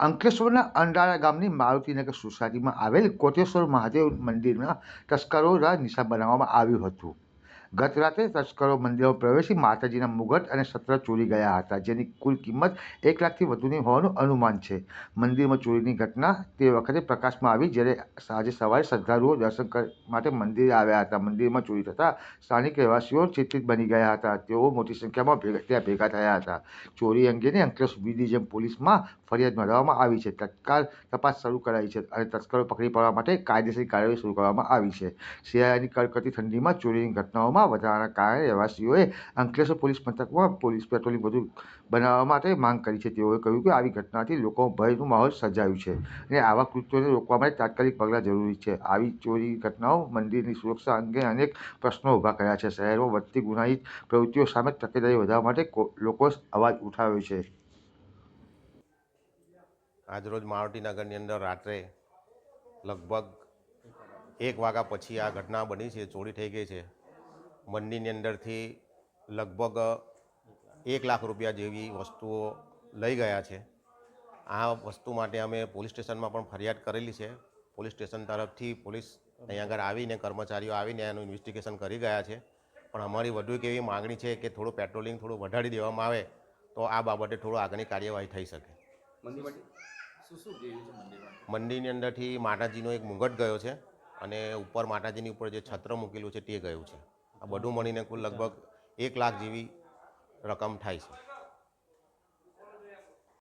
અંકલેશ્વરના અંડાળા ગામની મારુતિનગર સોસાયટીમાં આવેલ કોટેશ્વર મહાદેવ મંદિરમાં તસ્કરોના નિશાન બનાવવામાં આવ્યું હતું. ગત રાત્રે તસ્કરો મંદિરમાં પ્રવેશી માતાજીના મુગટ અને સત્ર ચોરી ગયા હતા, જેની કુલ કિંમત એક લાખથી વધુની હોવાનું અનુમાન છે. મંદિરમાં ચોરીની ઘટના તે વખતે પ્રકાશમાં આવી, જ્યારે આજે સવારે શ્રદ્ધાળુઓ દર્શન માટે મંદિરે આવ્યા હતા. મંદિરમાં ચોરી થતાં સ્થાનિક રહેવાસીઓ ચિંતિત બની ગયા હતા. તેઓ મોટી સંખ્યામાં ત્યાં ભેગા થયા હતા. ચોરી અંગેની અંકલેશ બી જેમ પોલીસમાં ફરિયાદ નોંધાવવામાં આવી છે. તત્કાલ તપાસ શરૂ કરાઈ છે અને તસ્કરો પકડી પાડવા માટે કાયદેસર કાર્યવાહી શરૂ કરવામાં આવી છે. શિયાળાની કડકડતી ઠંડીમાં ચોરીની ઘટનાઓમાં વધારાના કારણે રહેવાસીઓએ અંકલેશ્વર પોલીસ મથકમાં પોલીસ પેટ્રોલિંગ વધુ બનાવવા માટે માંગ કરી છે. તેઓએ કહ્યું કે આવી ઘટનાથી લોકો ભયનું માહોલ સર્જાયું છે અને આવા કૃત્યોને રોકવા માટે તાત્કાલિક પગલાં જરૂરી છે. આવી ચોરી ઘટનાઓ મંદિરની સુરક્ષા અંગે અનેક પ્રશ્નો ઊભા કર્યા છે. શહેરમાં વધતી ગુનાહિત પ્રવૃત્તિઓ સામે તકેદારી વધારવા માટે લોકો અવાજ ઉઠાવ્યો છે. આજરોજ મારુતિનગરની અંદર રાત્રે લગભગ એક વાગ્યા પછી આ ઘટના બની છે. ચોરી થઈ ગઈ છે. મંદિરની અંદરથી લગભગ એક લાખ રૂપિયા જેવી વસ્તુઓ લઈ ગયા છે. આ વસ્તુ માટે અમે પોલીસ સ્ટેશનમાં પણ ફરિયાદ કરેલી છે. પોલીસ સ્ટેશન તરફથી પોલીસ અહીંયા આગળ આવીને કર્મચારીઓ આવીને એનું ઇન્વેસ્ટિગેશન કરી ગયા છે. પણ અમારી વધુ એક એવી માગણી છે કે થોડું પેટ્રોલિંગ થોડું વધારી દેવામાં આવે તો આ બાબતે થોડું આગળની કાર્યવાહી થઈ શકે. મંદિરની અંદરથી માતાજીનો એક મુગટ ગયો છે અને ઉપર માતાજીની ઉપર જે છત્ર મૂકેલું છે તે ગયું છે. આ બધું મળીને કુલ લગભગ એક લાખ જેવી રકમ થાય છે.